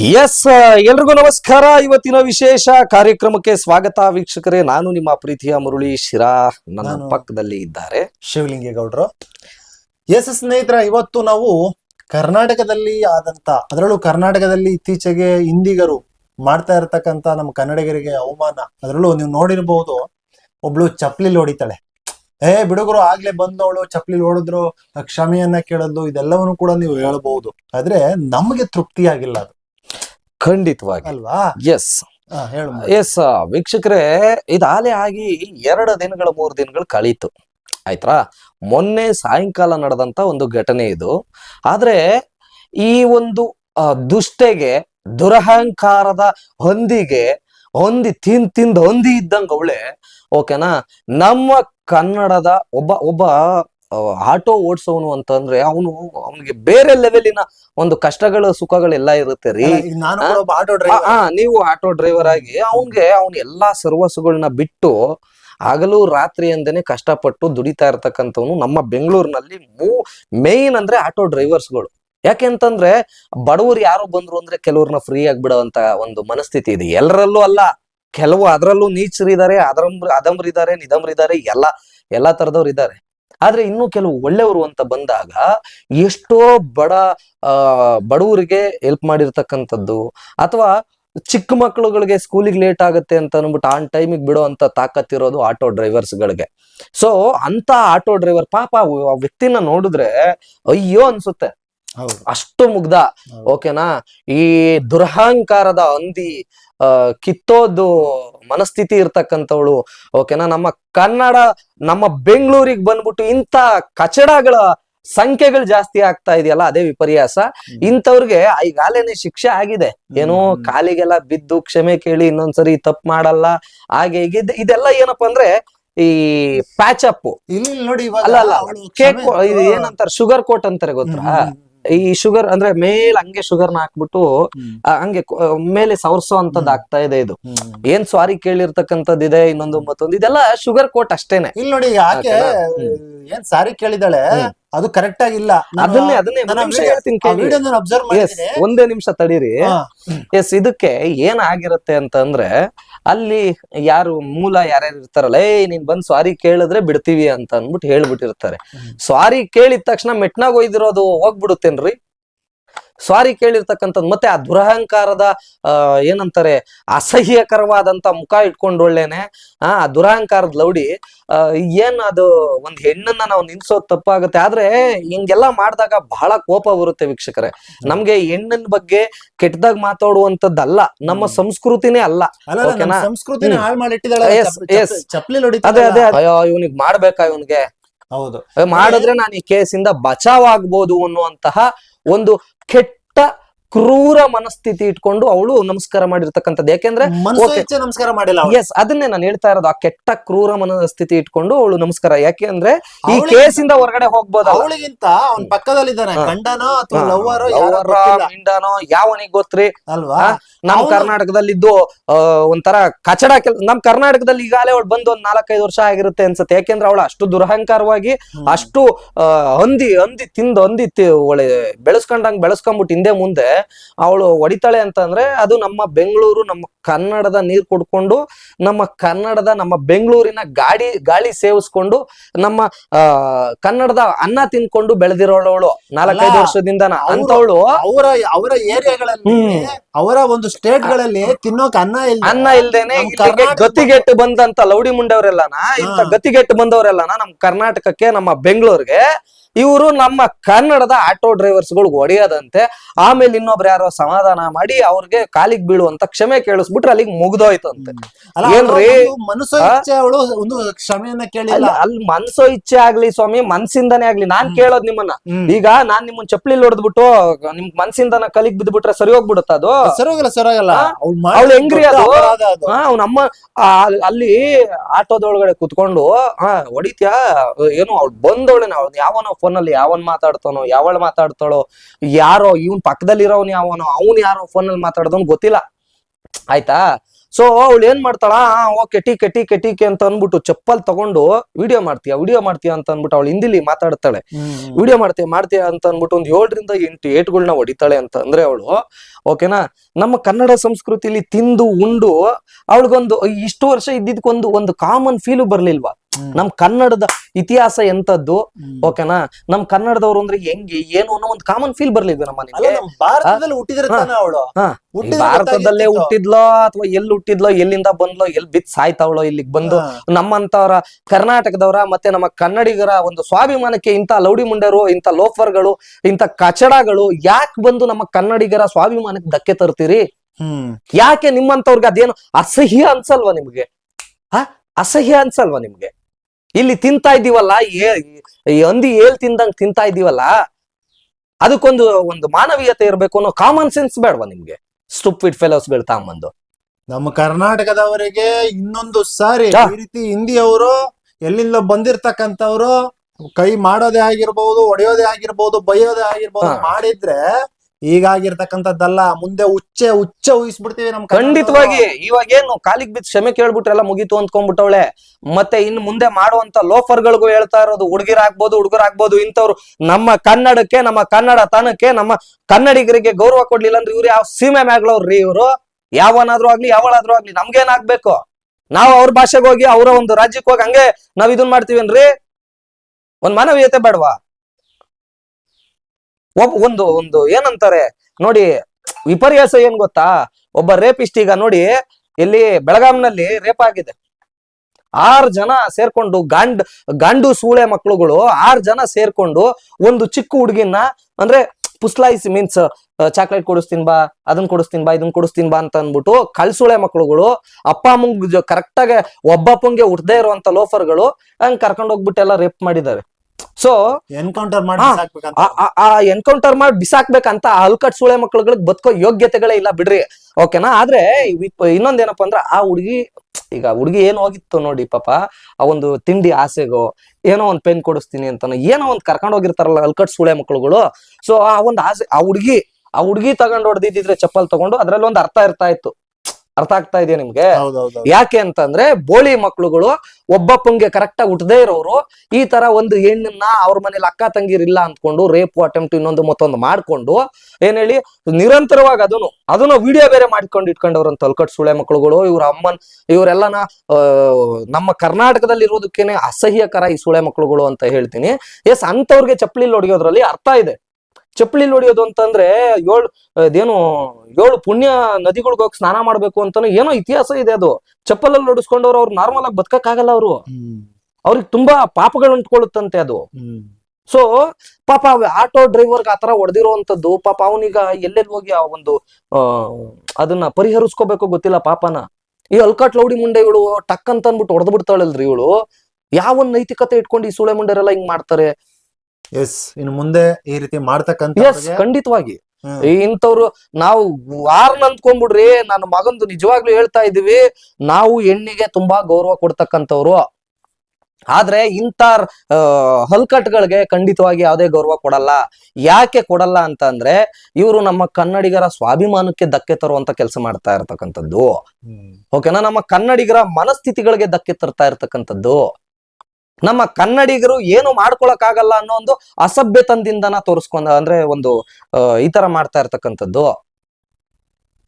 S ಎಲ್ರಿಗೂ ನಮಸ್ಕಾರ. ಇವತ್ತಿನ ವಿಶೇಷ ಕಾರ್ಯಕ್ರಮಕ್ಕೆ ಸ್ವಾಗತ ವೀಕ್ಷಕರೇ. ನಾನು ನಿಮ್ಮ ಪ್ರೀತಿಯ ಮುರುಳಿ ಶಿರಾ. ನನ್ನ ನಾನು- ಪಕ್ಕದಲ್ಲಿ ಇದ್ದಾರೆ. ಶಿವಲಿಂಗೇಗೌಡರು. ಎಸ್ ಸ್ನೇಹಿತರ ಇವತ್ತು ನಾವು ಕರ್ನಾಟಕದಲ್ಲಿ ಆದಂತ ಅದರಲ್ಲೂ ಕರ್ನಾಟಕದಲ್ಲಿ ಇತ್ತೀಚೆಗೆ ಹಿಂದಿಗರು ಮಾಡ್ತಾ ಇರತಕ್ಕಂತ ನಮ್ಮ ಕನ್ನಡಿಗರಿಗೆ ಅವಮಾನ ಅದರಲ್ಲೂ ನೀವು ನೋಡಿರ್ಬಹುದು ಒಬ್ಳು ಚಪ್ಲಿಲ್ ಹೊಡಿತಾಳೆ. ಏ ಬಿಡುಗರು ಆಗ್ಲೇ ಬಂದವಳು ಚಪ್ಲಿಲ್ ಹೊಡೆದ್ರು ಕ್ಷಮೆಯನ್ನ ಕೇಳೋದು ಇದೆಲ್ಲವನ್ನು ಕೂಡ ನೀವು ಹೇಳಬಹುದು ಆದ್ರೆ ನಮಗೆ ತೃಪ್ತಿಯಾಗಿಲ್ಲ ಅದು. ಖಂಡಿತವಾಗಿ. ಅಲ್ವಾ? ಎಸ್ ಎಸ್ ವೀಕ್ಷಕರೇ ಇದಾಲೆ ಆಗಿ ಎರಡು ದಿನಗಳ ಮೂರು ದಿನಗಳು ಕಳೀತು. ಆಯ್ತಾ ಮೊನ್ನೆ ಸಾಯಂಕಾಲ ನಡೆದಂತ ಒಂದು ಘಟನೆ ಇದು. ಆದ್ರೆ ಈ ಒಂದು ದುಷ್ಟೆಗೆ ದುರಹಂಕಾರದ ಹೊಂದಿಗೆ ಹೊಂದಿ ತಿನ್ ತಿಂದ್ ಹೊಂದಿ ಇದ್ದಂಗ ಅವಳೆ ಓಕೆನಾ ನಮ್ಮ ಕನ್ನಡದ ಒಬ್ಬ ಒಬ್ಬ ಆಟೋ ಓಡಿಸೋನು ಅಂತಂದ್ರೆ ಅವನು ಅವನಿಗೆ ಬೇರೆ ಲೆವೆಲಿನ ಒಂದು ಕಷ್ಟಗಳು ಸುಖಗಳೆಲ್ಲ ಇರುತ್ತೆ ರೀ. ಆ, ನೀವು ಆಟೋ ಡ್ರೈವರ್ ಆಗಿ ಅವನ್ಗೆ ಅವ್ನ ಎಲ್ಲಾ ಸರ್ವಸುಗಳನ್ನ ಬಿಟ್ಟು ಹಗಲು ರಾತ್ರಿ ಅಂದೇನೆ ಕಷ್ಟಪಟ್ಟು ದುಡಿತಾ ಇರ್ತಕ್ಕಂಥವ್ನು ನಮ್ಮ ಬೆಂಗಳೂರಿನಲ್ಲಿ ಮೂ ಮೇನ್ ಅಂದ್ರೆ ಆಟೋ ಡ್ರೈವರ್ಸ್ಗಳು ಯಾಕೆ ಅಂತಂದ್ರೆ ಬಡವರು ಯಾರು ಬಂದ್ರು ಅಂದ್ರೆ ಕೆಲವ್ರನ್ನ ಫ್ರೀ ಬಿಡುವಂತ ಒಂದು ಮನಸ್ಥಿತಿ ಇದೆ. ಎಲ್ಲರಲ್ಲೂ ಅಲ್ಲ. ಕೆಲವು ಅದರಲ್ಲೂ ನೀಚರಿದ್ದಾರೆ ಅದರಂಬ್ರ ಅದಮ್ರಿದ್ದಾರೆ ನಿಧಮ್ರಿದ್ದಾರೆ ಎಲ್ಲ ಎಲ್ಲಾ ತರದವ್ರು ಇದ್ದಾರೆ ಆದ್ರೆ ಇನ್ನು ಕೆಲವು ಒಳ್ಳೆಯವರು ಅಂತ ಬಂದಾಗ ಎಷ್ಟೋ ಬಡ ಬಡವರಿಗೆ ಹೆಲ್ಪ್ ಮಾಡಿರ್ತಕ್ಕಂಥದ್ದು. ಅಥವಾ ಚಿಕ್ಕ ಮಕ್ಕಳುಗಳಿಗೆ ಸ್ಕೂಲಿಗೆ ಲೇಟ್ ಆಗುತ್ತೆ ಅಂತ ಅಂದ್ಬಿಟ್ಟು ಆನ್ ಟೈಮಿಗೆ ಬಿಡೋ ಅಂತ ತಾಕತ್ತಿರೋದು ಆಟೋ ಡ್ರೈವರ್ಸ್ಗಳಿಗೆ ಸೊ ಅಂತ ಆಟೋ ಡ್ರೈವರ್ ಪಾಪ ವ್ಯಕ್ತಿನ ನೋಡಿದ್ರೆ ಅಯ್ಯೋ ಅನ್ಸುತ್ತೆ. ಅಷ್ಟು ಮುಗ್ಧ ಓಕೆನಾ? ಈ ದುರಹಂಕಾರದ ಹಂದಿ ಕಿತ್ತೋದು ಮನಸ್ಥಿತಿ ಇರ್ತಕ್ಕಂಥವಳು ಓಕೆನಾ? ನಮ್ಮ ಕನ್ನಡ ನಮ್ಮ ಬೆಂಗಳೂರಿಗೆ ಬಂದ್ಬಿಟ್ಟು ಇಂಥ ಕಚಡಗಳ ಸಂಖ್ಯೆಗಳು ಜಾಸ್ತಿ ಆಗ್ತಾ ಇದೆಯಲ್ಲ ಅದೇ ವಿಪರ್ಯಾಸ. ಇಂಥವ್ರಿಗೆ ಈಗಾಲೇನೆ ಶಿಕ್ಷೆ ಆಗಿದೆ. ಏನೋ. ಕಾಲಿಗೆಲ್ಲ ಬಿದ್ದು ಕ್ಷಮೆ ಕೇಳಿ ಇನ್ನೊಂದ್ಸರಿ ತಪ್ಪು ಮಾಡಲ್ಲ ಹಾಗೆ ಹೀಗೆ ಇದೆಲ್ಲ ಏನಪ್ಪಾ ಅಂದ್ರೆ ಈ ಪ್ಯಾಚ್ ಅಪ್ ನೋಡಿ ಅಲ್ಲ ಅಲ್ಲ. ಕೇಕ್ ಏನಂತಾರೆ? ಶುಗರ್ ಕೋಟ್ ಅಂತಾರೆ ಗೊತ್ತಾ? ಈ ಶುಗರ್ ಅಂದ್ರೆ ಮೇಲ್ ಹಂಗೆ ಶುಗರ್ನ ಹಾಕ್ಬಿಟ್ಟು ಹಂಗೆ ಮೇಲೆ ಸವರ್ಸೋ ಅಂತದ್ ಆಗ್ತಾ ಇದೆ ಇದು. ಏನ್ ಸಾರಿ ಕೇಳಿರ್ತಕ್ಕಂಥದ್ದು ಇದೆ ಇನ್ನೊಂದು ಮತ್ತೊಂದು ಇದೆಲ್ಲ ಶುಗರ್ ಕೋಟ್ ಅಷ್ಟೇನೆ ಇಲ್ಲಿ ನೋಡಿ ಆಕೆ? ಏನ್ ಸಾರಿ ಕೇಳಿದಾಳೆ. ಅದು ಕರೆಕ್ಟ್ ಆಗಿಲ್ಲ. ಅದನ್ನೇ ಅದನ್ನೇ ನಾನು ಒಂದ್ ನಿಮಿಷ ಹೇಳ್ತೀನಿ ಕೇಳಿ. ವಿಡಿಯೋ ನಾನು ಅಬ್ಸರ್ವ್ ಎಸ್ ಮಾಡಿದ್ದೀನಿ ಒಂದೇ ನಿಮಿಷ ತಡೀರಿ. ಹಾ, ಎಸ್ ಇದಕ್ಕೆ ಏನ್ ಅಂತ ಅಂತಂದ್ರೆ ಅಲ್ಲಿ ಯಾರು ಮೂಲ ಯಾರ್ಯಾರು ಇರ್ತಾರಲ್ಲ ಏ ನೀನ್ ಬಂದ್ ಸಾರಿ ಕೇಳಿದ್ರೆ ಬಿಡ್ತೀವಿ ಅಂತ ಅಂದ್ಬಿಟ್ಟು ಹೇಳ್ಬಿಟ್ಟಿರ್ತಾರೆ. ಸ್ವಾರಿ ಸಾರಿ ಕೇಳಿದ ತಕ್ಷಣ ಮೆಟ್ನಾಗ ಒಯ್ದಿರೋದು ಹೋಗ್ಬಿಡುತ್ತೇನ್ರಿ? ಸಾರಿ ಕೇಳಿರ್ತಕ್ಕಂಥದ್ದು ಮತ್ತೆ ಆ ದುರಹಂಕಾರದ ಏನಂತಾರೆ ಅಸಹ್ಯಕರವಾದಂತ ಮುಖ ಇಟ್ಕೊಂಡು ಒಳ್ಳೆನೆ ಆ ದುರಹಂಕಾರದ ಲೌಡಿ ಏನು ಏನ್ ಅದು ಒಂದ್ ಹೆಣ್ಣನ್ನ ನಾವು ನಿಲ್ಸೋದ್ ತಪ್ಪಾಗುತ್ತೆ. ಆದ್ರೆ ಹಿಂಗೆಲ್ಲ ಮಾಡಿದಾಗ ಬಹಳ ಕೋಪ ಬರುತ್ತೆ ವೀಕ್ಷಕರೇ. ನಮ್ಗೆ ಹೆಣ್ಣಿನ ಬಗ್ಗೆ ಕೆಟ್ಟದಾಗ ಮಾತಾಡುವಂತದ್ದಲ್ಲ ನಮ್ಮ ಸಂಸ್ಕೃತಿನೇ ಅಲ್ಲ? ಸಂಸ್ಕೃತಿನ ಹಾಳು ಮಾಡಿಟ್ಟಿದ್ದಾಳೆ ಅದೇ ಅಯ್ಯೋ ಇವ್ನಿಗ್ ಮಾಡ್ಬೇಕಾ ಇವನ್ಗೆ? ಹೌದು. ಮಾಡಿದ್ರೆ ನಾನು ಈ ಕೇಸಿಂದ ಬಚಾವ್ ಆಗ್ಬೋದು ಅನ್ನುವಂತಹ ಒಂದು ಕೆಟ್ಟ ಕ್ರೂರ ಮನಸ್ಥಿತಿ ಇಟ್ಕೊಂಡು ಅವಳು ನಮಸ್ಕಾರ ಮಾಡಿರ್ತಕ್ಕಂಥದ್ದು. ಯಾಕೆಂದ್ರೆ ನಮಸ್ಕಾರ ಮಾಡಿಲ್ಲ. ಎಸ್ ಅದನ್ನೇ ನಾನು ಹೇಳ್ತಾ ಇರೋದು. ಆ ಕೆಟ್ಟ ಕ್ರೂರ ಮನಸ್ಥಿತಿ ಇಟ್ಕೊಂಡು ಅವಳು ನಮಸ್ಕಾರ. ಯಾಕೆ ಅಂದ್ರೆ ಈ ಕೇಸ್ ಕೇಸಿಂದ ಹೊರಗಡೆ ಹೋಗ್ಬೋದು ಅವಳಿಗಿಂತ ಅವ್ನ ಪಕ್ಕದಲ್ಲಿದ್ದಾನೆ. ಗಂಡನೋ ಅಥವಾ ಲವ್ವರೋ ಮಿಂಡನೋ ಯಾವನಿಗೆ ಗೊತ್ತ್ರಿ? ಅಲ್ವಾ? ನಮ್ ನಮ್ಮ ಇದ್ದು ಒಂಥರ ಕಚಡ ಕೆಲ ನಮ್ ಕರ್ನಾಟಕದಲ್ಲಿ ಈಗಾಗಲೇ ಅವಳು ಬಂದು ಒಂದ್ ನಾಲ್ಕೈದು ವರ್ಷ ಆಗಿರುತ್ತೆ ಅನ್ಸುತ್ತೆ. ಯಾಕೆಂದ್ರೆ ಅವಳು ಅಷ್ಟು ದುರಹಂಕಾರವಾಗಿ ಅಷ್ಟು ಹಂದಿ ಹಂದಿ ತಿಂದು ಹಂದಿ ಅವಳೆ ಒಳ್ಳೆ ಬೆಳೆಸ್ಕೊಂಡಂಗ್ ಬೆಳೆಸ್ಕೊಂಡ್ಬಿಟ್ಟು ಹಿಂದೆ ಮುಂದೆ ಅವಳು ಹೊಡಿತಾಳೆ ಅಂತಂದ್ರೆ ಅದು ನಮ್ಮ ಬೆಂಗಳೂರು ನಮ್ಮ ಕನ್ನಡದ ನೀರ್ ಕುಡ್ಕೊಂಡು ನಮ್ಮ ಕನ್ನಡದ ನಮ್ಮ ಬೆಂಗಳೂರಿನ ಗಾಡಿ ಗಾಳಿ ಸೇವಿಸ್ಕೊಂಡು ನಮ್ಮ ಕನ್ನಡದ ಅನ್ನ ತಿನ್ಕೊಂಡು ಬೆಳೆದಿರೋಳವಳು ನಾಲ್ಕೈದು ವರ್ಷದಿಂದ ಅಂತವಳು ಅವರ ಅವರ ಏರಿಯಾಗಳಲ್ಲಿ ಅವರ ಒಂದು ಸ್ಟೇಟ್ಗಳಲ್ಲಿ ತಿನ್ನೋಕ್ ಅನ್ನ ಇಲ್ಲ. ಅನ್ನ ಇಲ್ದೇನೆ ಗತಿಗೆಟ್ಟು ಬಂದಂತ ಲೌಡಿ ಮುಂಡವರೆಲ್ಲಾನ ಇಂತ. ಗತಿಗೆಟ್ಟು ಬಂದವರೆಲ್ಲಾನ ನಮ್ ಕರ್ನಾಟಕಕ್ಕೆ ನಮ್ಮ ಬೆಂಗಳೂರಿಗೆ ಇವರು ನಮ್ಮ ಕನ್ನಡದ ಆಟೋ ಡ್ರೈವರ್ಸ್ಗಳು ಒಡೆಯದಂತೆ ಆಮೇಲೆ ಇನ್ನೊಬ್ರು ಯಾರೋ ಸಮಾಧಾನ ಮಾಡಿ ಅವ್ರಿಗೆ ಕಾಲಿಗೆ ಬೀಳುವಂತ ಕ್ಷಮೆ ಕೇಳಿಸ್ಬಿಟ್ರೆ ಅಲ್ಲಿಗೆ ಮುಗ್ದೋಯ್ತಂತೆ. ಏನ್ರಿ? ಮನಸ್ಸು ಒಂದು ಕ್ಷಮೆಯನ್ನ ಕೇಳಿಲ್ಲ. ಅಲ್ಲಿ ಮನಸ್ಸೋ ಮನ್ಸೋ ಇಚ್ಛೆ ಆಗ್ಲಿ ಸ್ವಾಮಿ ಮನ್ಸಿಂದಾನೇ ಆಗ್ಲಿ ನಾನ್. ಕೇಳೋದ್ ನಿಮ್ಮನ್ನ. ಈಗ ನಾನ್ ನಿಮ್ಮನ್ ಚಪ್ಪಲಿ ಹೊಡೆದ್ಬಿಟ್ಟು ನಿಮ್ ಮನ್ಸಿಂದನ ಕಲಿಗ್ ಬಿದ್ಬಿಟ್ರೆ ಸರಿ ಹೋಗ್ಬಿಡುತ್ತ ಅದು? ಸರೋಗಲ್ಲ ಸರೋಗಲ್ಲ ಸರಿ ಅವ್ಳು ಹೆಂಗ್ರಿ ಅದು? ಅವ್ನಮ್ಮ ಅಲ್ಲಿ ಆಟೋದೊಳಗಡೆ ಕುತ್ಕೊಂಡು ಹಾ ಹೊಡಿತ್ಯಾ? ಏನೋ ಅವ್ಳು ಬಂದವಳೆ ಯಾವನೋ ಫೋನಲ್ಲಿ ಯಾವನ್ ಮಾತಾಡ್ತಾನೋ ಯಾವಳ ಮಾತಾಡ್ತಾಳೋ ಯಾರೋ ಇವನ್ ಪಕ್ಕದಲ್ಲಿ ಇರೋನ್ ಯಾವನೋ ಅವ್ನ್ ಯಾರೋ ಫೋನ್ ಅಲ್ಲಿ ಮಾತಾಡ್ದವನ್ ಗೊತ್ತಿಲ್ಲ. ಆಯ್ತಾ? ಸೊ ಅವಳು ಏನ್ ಮಾಡ್ತಾಳ? ಓಕೆ ಟೀಕೆ ಟೀಕೆ ಟೀಕೆ ಅಂತ ಅನ್ಬಿಟ್ಟು ಚಪ್ಪಲ್ ತಗೊಂಡು ವಿಡಿಯೋ ಮಾಡ್ತೀಯ ವಿಡಿಯೋ ಮಾಡ್ತೀಯ ಅಂತ ಅನ್ಬಿಟ್ಟು ಅವಳು ಹಿಂದಿಲಿ ಮಾತಾಡ್ತಾಳೆ. ವಿಡಿಯೋ ಮಾಡ್ತೀಯ ಮಾಡ್ತೀಯ ಅಂತ ಅನ್ಬಿಟ್ಟು ಒಂದ್ ಏಳರಿಂದ ಎಂಟು ಏಟ್ಗಳನ್ನ ಹೊಡಿತಾಳೆ ಅಂತ ಅಂದ್ರೆ ಅವಳು ಓಕೆನಾ? ನಮ್ಮ ಕನ್ನಡ ಸಂಸ್ಕೃತಿಲಿ ತಿಂದು ಉಂಡು ಅವಳಿಗೊಂದು ಇಷ್ಟು ವರ್ಷ ಇದ್ದಿದ್ಕೊಂದು ಒಂದು ಕಾಮನ್ ಫೀಲು ಬರ್ಲಿಲ್ವಾ? ನಮ್ ಕನ್ನಡದ ಇತಿಹಾಸ ಎಂತದ್ದು? ಓಕೆನಾ? ನಮ್ ಕನ್ನಡದವ್ರು ಅಂದ್ರೆ ಹೆಂಗೆ ಏನು ಅನ್ನೋ ಒಂದು ಕಾಮನ್ ಫೀಲ್ ಬರ್ಲಿದ್ವಿ ನಮ್ಮ ಮನೆಗೆ? ಭಾರತದಲ್ಲಿ ಹುಟ್ಟಿದ್ರೆ ಅವಳು. ಭಾರತದಲ್ಲೇ ಹುಟ್ಟಿದ್ಲೋ ಅಥವಾ ಎಲ್ಲಿ ಹುಟ್ಟಿದ್ಲೋ ಎಲ್ಲಿಂದ ಬಂದ್ಲೋ ಎಲ್ಲಿ ಬಿತ್ ಸಾಯ್ತಾವಳೋ ಇಲ್ಲಿಗೆ ಬಂದು ನಮ್ಮಂತವರ ಕರ್ನಾಟಕದವರ ಮತ್ತೆ ನಮ್ಮ ಕನ್ನಡಿಗರ ಒಂದು ಸ್ವಾಭಿಮಾನಕ್ಕೆ ಇಂಥ ಲೌಡಿ ಮುಂಡರು ಇಂಥ ಲೋಫರ್ಗಳು ಇಂಥ ಕಚಡಗಳು ಯಾಕೆ ಬಂದು ನಮ್ಮ ಕನ್ನಡಿಗರ ಸ್ವಾಭಿಮಾನಕ್ಕೆ ಧಕ್ಕೆ ತರ್ತೀರಿ? ಯಾಕೆ ನಿಮ್ಮಂತವ್ರಿಗೆ ಅದೇನು ಅಸಹ್ಯ ಅನ್ಸಲ್ವಾ ನಿಮ್ಗೆ? ಹ? ಅಸಹ್ಯ ಅನ್ಸಲ್ವಾ ನಿಮ್ಗೆ? ಇಲ್ಲಿ ತಿಂತಾ ಇದ್ದೀವಲ್ಲ ಹಂದಿ ಏಲ್ ತಿಂದಂಗ್ ತಿಂತಾ ಇದೀವಲ್ಲ ಅದಕ್ಕೊಂದು ಒಂದು ಮಾನವೀಯತೆ ಇರಬೇಕು ಅನ್ನೋ ಕಾಮನ್ ಸೆನ್ಸ್ ಬೇಡವಾ ನಿಮ್ಗೆ? ಸ್ಟುಪ್ಫಿಟ್ ಫೆಲೋಸ್ಗಳು ತಾಂಬಂದು ನಮ್ಮ ಕರ್ನಾಟಕದವರಿಗೆ ಇನ್ನೊಂದು ಸಾರಿ ಈ ರೀತಿ ಹಿಂದಿ ಅವರು ಎಲ್ಲಿಂದ ಬಂದಿರ್ತಕ್ಕಂಥವ್ರು ಕೈ ಮಾಡೋದೇ ಆಗಿರ್ಬಹುದು ಹೊಡೆಯೋದೇ ಆಗಿರ್ಬಹುದು ಬೈಯೋದೇ ಆಗಿರ್ಬಹುದು ಮಾಡಿದ್ರೆ ಈಗಾಗಿರ್ತಕ್ಕಂಥದ್ದಲ್ಲ ಮುಂದೆ ಉಚ್ಚೆ ಉಚ್ಚ ಊಹಿಸ್ಬಿಡ್ತೀವಿ ನಮ್. ಖಂಡಿತವಾಗಿ. ಇವಾಗ ಏನು ಕಾಲಿಗೆ ಬಿದ್ದು ಕ್ಷಮೆ ಕೇಳ್ಬಿಟ್ರೆಲ್ಲ ಮುಗೀತು ಅಂದ್ಕೊಂಡ್ಬಿಟ್ಟವಳೆ. ಮತ್ತೆ ಇನ್ನು ಮುಂದೆ ಮಾಡುವಂತ ಲೋಫರ್ಗಳಿಗೂ ಹೇಳ್ತಾ ಇರೋದು ಹುಡುಗಿರಾಗ್ಬೋದು ಹುಡುಗರಾಗ್ಬೋದು ಇಂಥವ್ರು ನಮ್ಮ ಕನ್ನಡಕ್ಕೆ ನಮ್ಮ ಕನ್ನಡ ತನಕ್ಕೆ ನಮ್ಮ ಕನ್ನಡಿಗರಿಗೆ ಗೌರವ ಕೊಡ್ಲಿಲ್ಲ ಅಂದ್ರೆ ಇವ್ರು ಯಾವ ಸೀಮೆ ರೀ ಇವ್ರು? ಯಾವನಾದ್ರೂ ಆಗ್ಲಿ ಯಾವಳಾದ್ರೂ ಆಗ್ಲಿ ನಮ್ಗೇನಾಗ್ಬೇಕು? ನಾವು ಅವ್ರ ಭಾಷೆಗೆ ಹೋಗಿ ಅವರ ಒಂದು ರಾಜ್ಯಕ್ಕೆ ಹೋಗಿ ಹಂಗೆ ನಾವ್ ಇದನ್ ಮಾಡ್ತೀವೇನ್ರಿ? ಒಂದ್ ಮಾನವೀಯತೆ ಬೇಡವಾ? ಒಬ್ಬ ಒಂದು ಒಂದು ಏನಂತಾರೆ, ನೋಡಿ, ವಿಪರ್ಯಾಸ ಏನ್ ಗೊತ್ತಾ? ಒಬ್ಬ ರೇಪಿಸ್ಟ್ ಈಗ ನೋಡಿ, ಇಲ್ಲಿ ಬೆಳಗಾಂನಲ್ಲಿ ರೇಪ್ ಆಗಿದೆ. ಆರ್ ಜನ ಸೇರ್ಕೊಂಡು ಗಂಡ್, ಗಂಡು ಸೂಳೆ ಮಕ್ಕಳುಗಳು ಆರ್ ಜನ ಸೇರ್ಕೊಂಡು ಒಂದು ಚಿಕ್ಕ ಹುಡುಗಿನ ಅಂದ್ರೆ ಪುಸ್ಲಾಯಿಸಿ ಮೀನ್ಸ್ ಚಾಕ್ಲೇಟ್ ಕೊಡಿಸ್ತೀನಿ ಬಾ ಅದನ್ನ ಕೊಡಿಸ್ತೀನಿ ಬಾ ಇದನ್ನ ಕೊಡಿಸ್ತೀನಿ ಬಾ ಅಂತ ಅಂದ್ಬಿಟ್ಟು ಕಳ್ಸುಳೆ ಮಕ್ಳುಗಳು, ಅಪ್ಪ ಅಮ್ಮಂಗ್ ಕರೆಕ್ಟ್ ಆಗಿ ಒಬ್ಬಪ್ಪಂಗೆ ಉಡ್ದೇ ಇರುವಂತ ಲೋಫರ್ಗಳು ಹಂಗ್ ಕರ್ಕೊಂಡು ಹೋಗ್ಬಿಟ್ಟೆಲ್ಲ ರೇಪ್ ಮಾಡಿದ್ದಾರೆ. ಸೊ ಎನ್ಕೌಂಟರ್ ಮಾಡಿ ಆ- ಎನ್ಕೌಂಟರ್ ಮಾಡಿ ಬಿಸಾಕ್ಬೇಕಂತ ಹಲ್ಕಟ್ ಸೂಳೆ ಮಕ್ಳುಗಳಿಗೆ ಬದುಕೋ ಯೋಗ್ಯತೆಗಳೇ ಇಲ್ಲ ಬಿಡ್ರಿ. ಓಕೆನಾ ಆದ್ರೆ ಇನ್ನೊಂದೇನಪ್ಪ ಅಂದ್ರ ಆ ಹುಡುಗಿ ಈಗ ಹುಡುಗಿ ಏನ್ ಹೋಗಿತ್ತು ನೋಡಿ ಪಾಪ ಆ ಒಂದು ತಿಂಡಿ ಆಸೆಗೋ ಏನೋ ಒಂದ್ ಪೆನ್ ಕೊಡಿಸ್ತೀನಿ ಅಂತಾನೋ ಏನೋ ಒಂದ್ ಕರ್ಕೊಂಡು ಹೋಗಿರ್ತಾರಲ್ಲ ಅಲ್ಕಟ್ ಸೂಳೆ ಮಕ್ಳುಗಳು. ಸೊ ಆ ಒಂದು ಆಸೆ ಆ ಹುಡುಗಿ ಆ ಹುಡುಗಿ ತಗೊಂಡ್ ಹೊಡೆದಿದ್ರೆ ಚಪ್ಪಲ್ ತಗೊಂಡು ಅದ್ರಲ್ಲಿ ಒಂದು ಅರ್ಥ ಇರ್ತಾ ಇತ್ತು. ಅರ್ಥ ಆಗ್ತಾ ಇದೆಯಾ ನಿಮ್ಗೆ? ಯಾಕೆ ಅಂತಂದ್ರೆ ಬೋಳಿ ಮಕ್ಳುಗಳು ಒಬ್ಬಪ್ಪಂಗೆ ಕರೆಕ್ಟ್ ಆಗಿ ಹುಟ್ಟದೇ ಇರೋರು ಈ ತರ ಒಂದು ಹೆಣ್ಣನ್ನ ಅವ್ರ ಮನೇಲಿ ಅಕ್ಕ ತಂಗಿರಿಲ್ಲ ಅಂದ್ಕೊಂಡು ರೇಪ್ ಅಟೆಂಪ್ಟ್ ಇನ್ನೊಂದು ಮತ್ತೊಂದು ಮಾಡ್ಕೊಂಡು ಏನ್ ಹೇಳಿ ನಿರಂತರವಾಗಿ ಅದನ್ನು ಅದನ್ನು ವಿಡಿಯೋ ಬೇರೆ ಮಾಡ್ಕೊಂಡು ಇಟ್ಕೊಂಡವ್ರನ್ನ ತಲ್ಕಟ್ ಸುಳೆ ಮಕ್ಳುಗಳು ಇವ್ರ ಅಮ್ಮನ್ ಇವರೆಲ್ಲನ ನಮ್ಮ ಕರ್ನಾಟಕದಲ್ಲಿ ಇರೋದಕ್ಕೇನೆ ಅಸಹ್ಯಕರ ಈ ಸುಳೆ ಮಕ್ಳುಗಳು ಅಂತ ಹೇಳ್ತೀನಿ. ಎಸ್ ಅಂತವ್ರಿಗೆ ಚಪ್ಪಲಿ ಹೊಡಿಯೋದ್ರಲ್ಲಿ ಅರ್ಥ ಇದೆ. ಚಪ್ಪಲಿ ಹೊಡಿಯೋದು ಅಂತಂದ್ರೆ ಏಳು ಅದೇನು ಏಳು ಪುಣ್ಯ ನದಿಗಳಿಗೆ ಹೋಗಿ ಸ್ನಾನ ಮಾಡ್ಬೇಕು ಅಂತಾನು ಏನೋ ಇತಿಹಾಸ ಇದೆ ಅದು. ಚಪ್ಪಲಲ್ಲಿ ಹೊಡಿಸ್ಕೊಂಡವ್ರು ಅವ್ರು ನಾರ್ಮಲ್ ಆಗಿ ಬದುಕಕ್ಕಾಗಲ್ಲ ಅವರು. ಅವ್ರಿಗೆ ತುಂಬಾ ಪಾಪಗಳು ಅಂಟ್ಕೊಳ್ಳುತ್ತಂತೆ ಅದು. ಸೊ ಪಾಪ ಆಟೋ ಡ್ರೈವರ್ಗೆ ಆತರ ಹೊಡೆದಿರುವಂತದ್ದು ಪಾಪ ಅವನೀಗ ಎಲ್ಲೆಲ್ಲಿ ಹೋಗಿ ಆ ಒಂದು ಅದನ್ನ ಪರಿಹರಿಸ್ಕೋಬೇಕು ಗೊತ್ತಿಲ್ಲ ಪಾಪನ. ಈ ಅಲ್ಕಾಟ್ ಲೌಡಿ ಮುಂಡೆ ಇವಳು ಟಕ್ ಅಂತ ಅನ್ಬಿಟ್ಟು ಹೊಡೆದ್ಬಿಡ್ತಾಳಲ್ರಿ ಇವಳು. ಯಾವ ನೈತಿಕತೆ ಇಟ್ಕೊಂಡು ಈ ಸುಳೆ ಮುಂಡೆರೆಲ್ಲ ಹಿಂಗ್ ಮಾಡ್ತಾರೆ? ಎಸ್ ಇನ್ನು ಮುಂದೆ ಈ ರೀತಿ ಮಾಡ್ತಕ್ಕಂಥ ಎಸ್ ಖಂಡಿತವಾಗಿ. ಇಂಥವ್ರು ನಾವು ವಾರ್ನ್ ಅಂದ್ಕೊಂಡ್ಬಿಡ್ರಿ ನನ್ನ ಮಗಂದು ನಿಜವಾಗ್ಲೂ ಹೇಳ್ತಾ ಇದೀವಿ ನಾವು ಹೆಣ್ಣಿಗೆ ತುಂಬಾ ಗೌರವ ಕೊಡ್ತಕ್ಕಂಥವ್ರು. ಆದ್ರೆ ಇಂಥ ಹಲ್ಕಟ್ಗಳಿಗೆ ಖಂಡಿತವಾಗಿ ಯಾವುದೇ ಗೌರವ ಕೊಡಲ್ಲ. ಯಾಕೆ ಕೊಡಲ್ಲ ಅಂತ ಅಂದ್ರೆ ಇವರು ನಮ್ಮ ಕನ್ನಡಿಗರ ಸ್ವಾಭಿಮಾನಕ್ಕೆ ಧಕ್ಕೆ ತರುವಂತ ಕೆಲಸ ಮಾಡ್ತಾ ಇರ್ತಕ್ಕಂಥದ್ದು. ಓಕೆನಾ ನಮ್ಮ ಕನ್ನಡಿಗರ ಮನಸ್ಥಿತಿಗಳಿಗೆ ಧಕ್ಕೆ ತರ್ತಾ ಇರ್ತಕ್ಕಂಥದ್ದು. ನಮ್ಮ ಕನ್ನಡಿಗರು ಏನು ಮಾಡ್ಕೊಳಕ್ ಆಗಲ್ಲ ಅನ್ನೋ ಒಂದು ಅಸಭ್ಯತನದಿಂದನ ತೋರಿಸ್ಕೊಂಡ, ಅಂದ್ರೆ ಒಂದು ಈ ತರ ಮಾಡ್ತಾ ಇರ್ತಕ್ಕಂಥದ್ದು.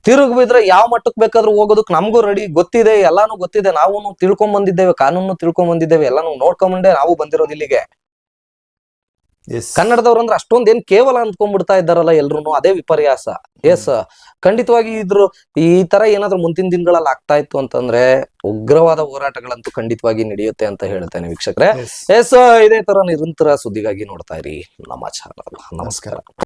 ತಿರುಗಿ ಬಿದ್ರೆ ಯಾವ ಮಟ್ಟಕ್ಕೆ ಬೇಕಾದ್ರೂ ಹೋಗೋದಕ್ಕೆ ನಮಗೂ ರೆಡಿ ಗೊತ್ತಿದೆ, ಎಲ್ಲಾನು ಗೊತ್ತಿದೆ ನಾವು ತಿಳ್ಕೊಂಡ್ ಬಂದಿದ್ದೇವೆ ಕಾನೂನು ತಿಳ್ಕೊಂಡ್ ಬಂದಿದ್ದೇವೆ ಎಲ್ಲಾನು ನೋಡ್ಕೊಂಬಂಡೆ ನಾವು ಬಂದಿರೋದು ಇಲ್ಲಿಗೆ. ಕನ್ನಡದವ್ರು ಅಂದ್ರೆ ಅಷ್ಟೊಂದ್ ಏನ್ ಕೇವಲ ಅಂದ್ಕೊಂಡ್ಬಿಡ್ತಾ ಇದ್ದಾರಲ್ಲ ಎಲ್ರು ಅದೇ ವಿಪರ್ಯಾಸ. ಎಸ್ ಖಂಡಿತವಾಗಿ ಇದ್ರು ಈ ತರ ಏನಾದ್ರು ಮುಂದಿನ ದಿನಗಳಲ್ಲಿ ಆಗ್ತಾ ಇತ್ತು ಅಂತಂದ್ರೆ ಉಗ್ರವಾದ ಹೋರಾಟಗಳಂತೂ ಖಂಡಿತವಾಗಿ ನಡೆಯುತ್ತೆ ಅಂತ ಹೇಳ್ತೇನೆ ವೀಕ್ಷಕರೇ. ಎಸ್ ಎಸ್ ಇದೇ ತರ ನಿರಂತರ ಸುದ್ದಿಗಾಗಿ ನೋಡ್ತಾ ಇರಿ ನಮ್ಮ ಚಾನಲ್. ನಮಸ್ಕಾರ.